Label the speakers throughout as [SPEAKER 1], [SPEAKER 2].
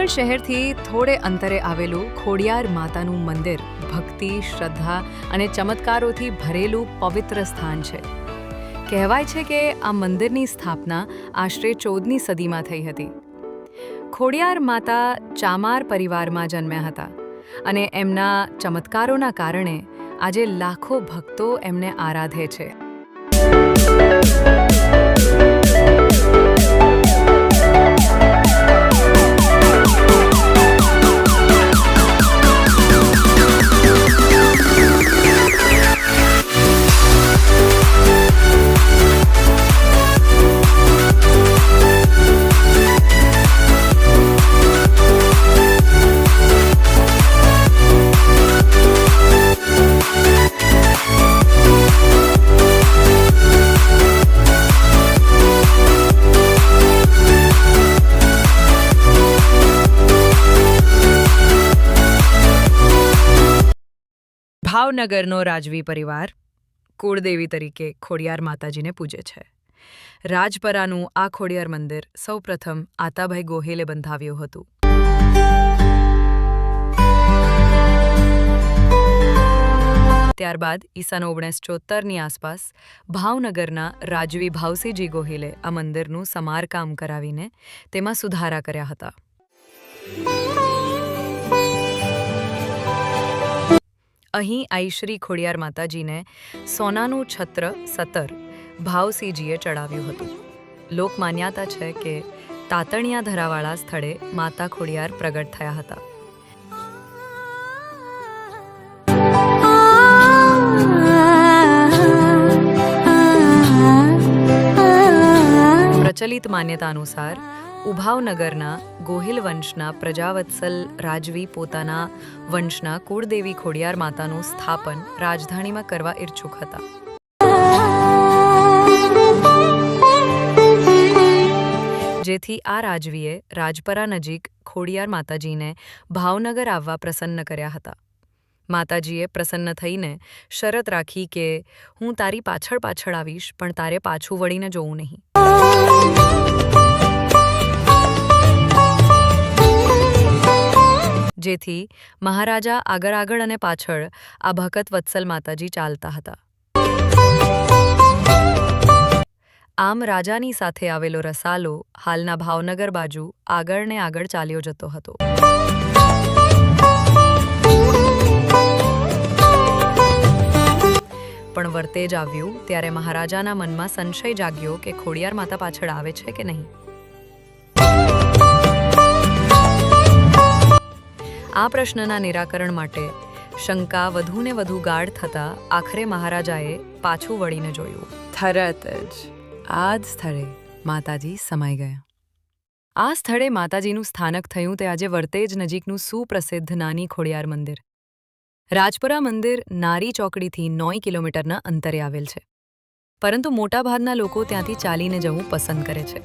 [SPEAKER 1] ભાવનગર શહેરથી થોડે અંતરે આવેલું ખોડિયાર માતાનું મંદિર ભક્તિ, શ્રદ્ધા અને ચમત્કારોથી ભરેલું પવિત્ર સ્થાન છે. કહેવાય છે કે આ મંદિરની સ્થાપના આશરે ચૌદમી સદીમાં થઈ હતી. ખોડિયાર માતા ચામાર પરિવારમાં જન્મ્યા હતા અને એમના ચમત્કારોના કારણે આજે લાખો ભક્તો એમને આરાધે છે. ભાવનગરનો રાજવી પરિવાર કુળદેવી તરીકે ખોડિયાર માતાજીને પૂજે છે. રાજપરાનું આ ખોડિયાર મંદિર સૌપ્રથમ આતાભાઈ ગોહિલે બંધાવ્યું હતું. ત્યારબાદ ઈસાનો ઓગણીસ ચોતરની આસપાસ ભાવનગરના રાજવી ભાવસીજી ગોહિલે આ મંદિરનું સમારકામ કરાવીને તેમાં સુધારા કર્યા હતા. અહીં આઈ શ્રી ખોડિયાર માતાજીને સોનાનું છત્ર સતર ભાવસિંહજીએ ચડાવ્યું હતું. લોકમાન્યતા છે કે તાતણિયા ધરાવાળા સ્થળે માતા ખોડિયાર પ્રગટ થયા હતા. પ્રચલિત માન્યતા અનુસાર ઉભાવનગરના ગોહિલ વંશના પ્રજાવત્સલ રાજવી પોતાના વંશના કુળદેવી ખોડિયાર માતાનું સ્થાપન રાજધાનીમાં કરવા ઈચ્છુક હતા. જેથી આ રાજવીએ રાજપરા નજીક ખોડિયાર માતાજીને ભાવનગર આવવા પ્રસન્ન કર્યા હતા. માતાજીએ પ્રસન્ન થઈને શરત રાખી કે હું તારી પાછળ પાછળ આવીશ, પણ તારે પાછું વળીને જોવું નહીં. જેથી મહારાજા આગળ આગળ અને પાછળ આ ભગત વત્સલ માતાજી ચાલતા હતા. આમ રાજાની સાથે આવેલો રસાલો હાલના ભાવનગર બાજુ આગળ ને આગળ ચાલ્યો જતો હતો. પણ વર્તે જ આવ્યું ત્યારે મહારાજાના મનમાં સંશય જાગ્યો કે ખોડિયાર માતા પાછળ આવે છે કે નહીં? આ પ્રશ્નના નિરાકરણ માટે શંકા વધુને વધુ ગાઢ થતા આખરે મહારાજાએ પાછું વળીને જોયું. તરત જ. આ જ સ્થળે માતાજી સમાઈ ગયા. આ સ્થળે માતાજીનું સ્થાનક થયું તે આજે વર્તેજ નજીકનું સુપ્રસિદ્ધ નાની ખોડિયાર મંદિર. રાજપુરા મંદિર નારી ચોકડીથી નોય કિલોમીટરના અંતરે આવેલ છે. પરંતુ મોટાભાગના લોકો ત્યાંથી ચાલીને જવું પસંદ કરે છે.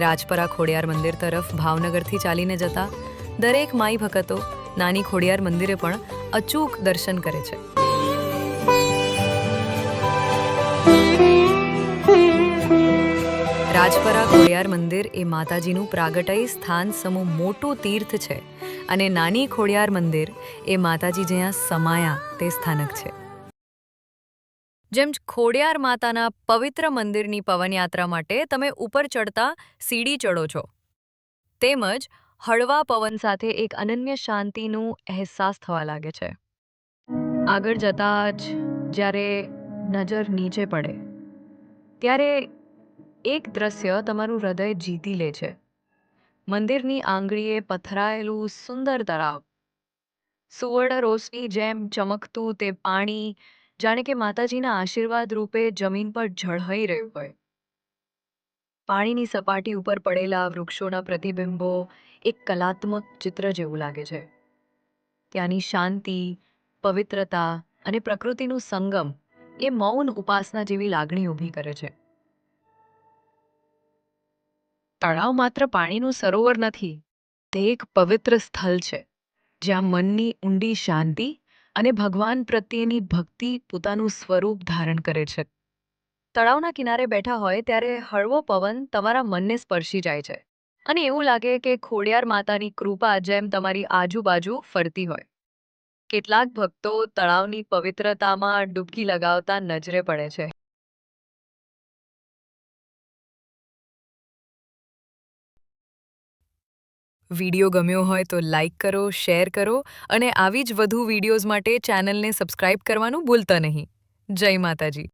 [SPEAKER 1] રાજપરા ખોડિયાર મંદિર તરફ ભાવનગરથી ચાલીને જતા દરેક માઈ ભક્તો નાની ખોડિયાર મંદિરે પણ અચૂક દર્શન કરે છે. રાજપરા ખોડિયાર મંદિર એ માતાજીનું પ્રાગટય સ્થાન સમૂહ મોટું તીર્થ છે અને નાની ખોડિયાર મંદિર એ માતાજી જ્યાં સમાયા તે સ્થાનક છે. જેમ ખોડિયાર માતાના પવિત્ર મંદિરની પવનયાત્રા માટે તમે ઉપર ચડતા સીડી ચડો છો. તેમજ હળવા પવન સાથે એક અનન્ય શાંતિનું અહેસાસ થવા લાગે છે. આગળ જતા જ જ્યારે નજર નીચે પડે, ત્યારે એક દ્રશ્ય તમારું હૃદય જીતી લે છે. મંદિરની આંગળીએ પથરાયેલું સુંદર તળાવ. સુવર્ણ રોશની જેમ ચમકતું તે પાણી જાણે કે માતાજીના આશીર્વાદ રૂપે જમીન પર ઝળહળી રહ્યું હોય. પાણીની સપાટી ઉપર પડેલા વૃક્ષોના પ્રતિબિંબો એક કલાત્મક ચિત્ર જેવું લાગે છે. ત્યાંની શાંતિ પવિત્રતા અને પ્રકૃતિનું સંગમ એ મૌન ઉપાસના જેવી લાગણી ઊભી કરે છે. તળાવ માત્ર પાણીનું સરોવર નથી
[SPEAKER 2] તે એક પવિત્ર સ્થળ છે જ્યાં મનની ઊંડી શાંતિ અને ભગવાન પ્રત્યેની ભક્તિ પોતાનું સ્વરૂપ ધારણ કરે છે.
[SPEAKER 1] તળાવના કિનારે બેઠા હોય ત્યારે હળવો પવન તમારા મનને સ્પર્શી જાય છે. અને એવું લાગે કે ખોડિયાર માતાની કૃપા જેમ તમારી આજુબાજુ ફરતી હોય. કેટલાક ભક્તો તળાવની પવિત્રતામાં ડૂબકી લગાવતા નજરે પડે છે. વિડિયો ગમ્યો હોય તો લાઈક કરો, શેર કરો અને આવી જ વધુ વિડીયોઝ માટે ચેનલને સબસ્ક્રાઇબ કરવાનું ભૂલતા નહીં. જય માતાજી.